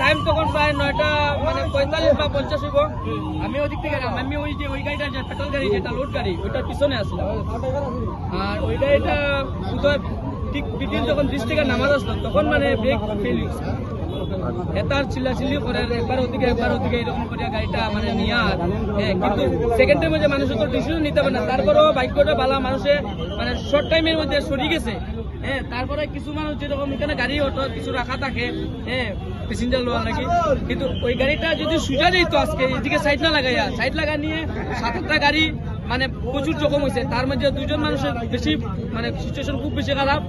Time তখন প্রায় নয়টা মানে পঁয়তাল্লিশ বা পঞ্চাশ হইব। আমি ওদিক থেকে আমি ওই যে ওই গাড়িটা যে পেট্রোল গাড়ি, যেটা লোড গাড়ি, ওইটার পিছনে আসলাম। আর ওই গাড়িটা ঠিক বিকেল যখন ব্রিজ থেকে নামাজ আসলো, তখন মানে ব্রেক ফেল মানে হ্যাঁ কিন্তু ডিসিশন নিতে পারে না, তারপরেও মানে টাইমের মধ্যে গেছে। হ্যাঁ তারপরে কিছু মানুষ যেরকম এখানে গাড়ি অটো কিছু রাখা থাকে প্যাসেঞ্জার লোয়া নাকি, কিন্তু ওই গাড়িটা যদি সুজা দিত আজকে, এদিকে সাইড না লাগাইয়া সাইড লাগা নিয়ে সাত গাড়ি মানে প্রচুর জখম হয়েছে। তার মধ্যে দুজন মানুষের বেশি মানে সিচুয়েশন খুব বেশি খারাপ।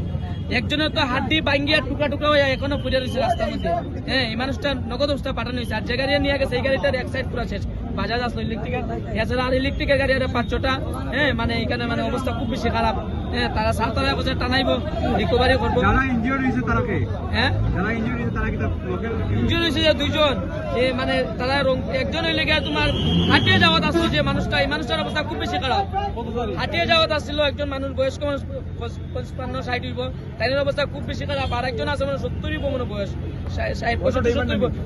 একজনের তো হাড্ডি ভাঙ্গিয়া টুকরা টুকরা হয়ে এখনও পড়ে রয়েছে রাস্তার মধ্যে। হ্যাঁ এই মানুষটা নগদ অবস্থা পাঠানো হয়েছে। আর যে গাড়ি নিয়ে গেছে এই গাড়িটার এক সাইড পুরো শেষ। বাজাজ আসলো ইলেকট্রিকের এছাড়া আর ইলেকট্রিকের গাড়ি আর পাঁচ ছটা হ্যাঁ মানে এখানে মানে অবস্থা খুব বেশি খারাপ। হ্যাঁ তারা সাত তারা বছর টানাইবো রিকভারি করব। যারা ইনজিওর হয়েছে তারা হ্যাঁ? যারা হয়েছে তারা কি হয়েছে যে মানে তারা একজন হইলে গিয়ে তোমার হাঁটিয়ে যাওয়াত আসলো যে মানুষটা এই মানুষটার অবস্থা খুব বেশি খারাপ। হাঁটিয়ে যাওয়াত আসছিল একজন মানুষ বয়স্ক মানুষ পঁচপান্ন ষাট হইব। তাইনের অবস্থা খুব বেশি খারাপ। আর একজন আছে মানে সত্তর হইব মনে বয়স।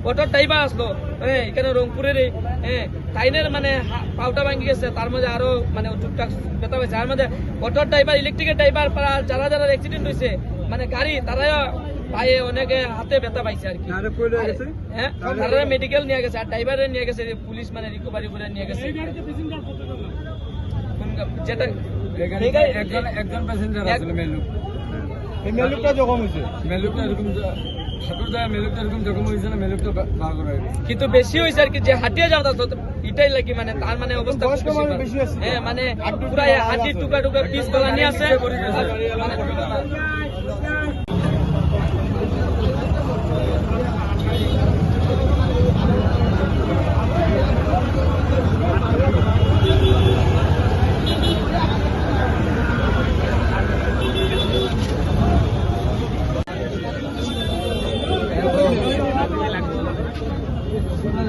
অটোর ড্রাইভার আসলো। হ্যাঁ এখানে রংপুরের হ্যাঁ তাইনের মানে পাউটা ভাঙি গেছে। তার মধ্যে আরও মানে টুকটাক ব্যথা হয়েছে। আর মধ্যে অটোর ড্রাইভার ইলেকট্রিকের ড্রাইভার যারা যারা অ্যাক্সিডেন্ট হয়েছে মানে গাড়ি তারা পায়ে অনেকে হাতে ব্যথা পাইছে আর কি। যারা কইলে গেছে? হ্যাঁ মেডিকেল নিয়ে গেছে আর ড্রাইভারে নিয়ে গেছে পুলিশ মানে রিকভারি করে নিয়ে গেছে। যেটা একজন একজন প্যাসেঞ্জার আসলে মেলুক মেলুকটা জখম হয়েছে? মেলুকটা এরকম কিন্তু বেশি হয়েছে আর কি যে হাঁটিয়ে যাওয়া তো এটাই লাগি মানে তার মানে অবস্থা। হ্যাঁ। মানে পুরা টুকরা টুকা টুকা পিস নিয়ে আছে।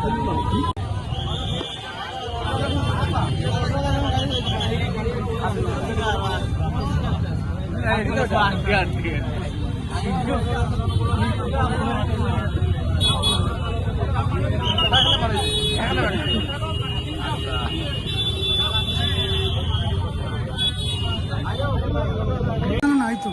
মানে নাই তো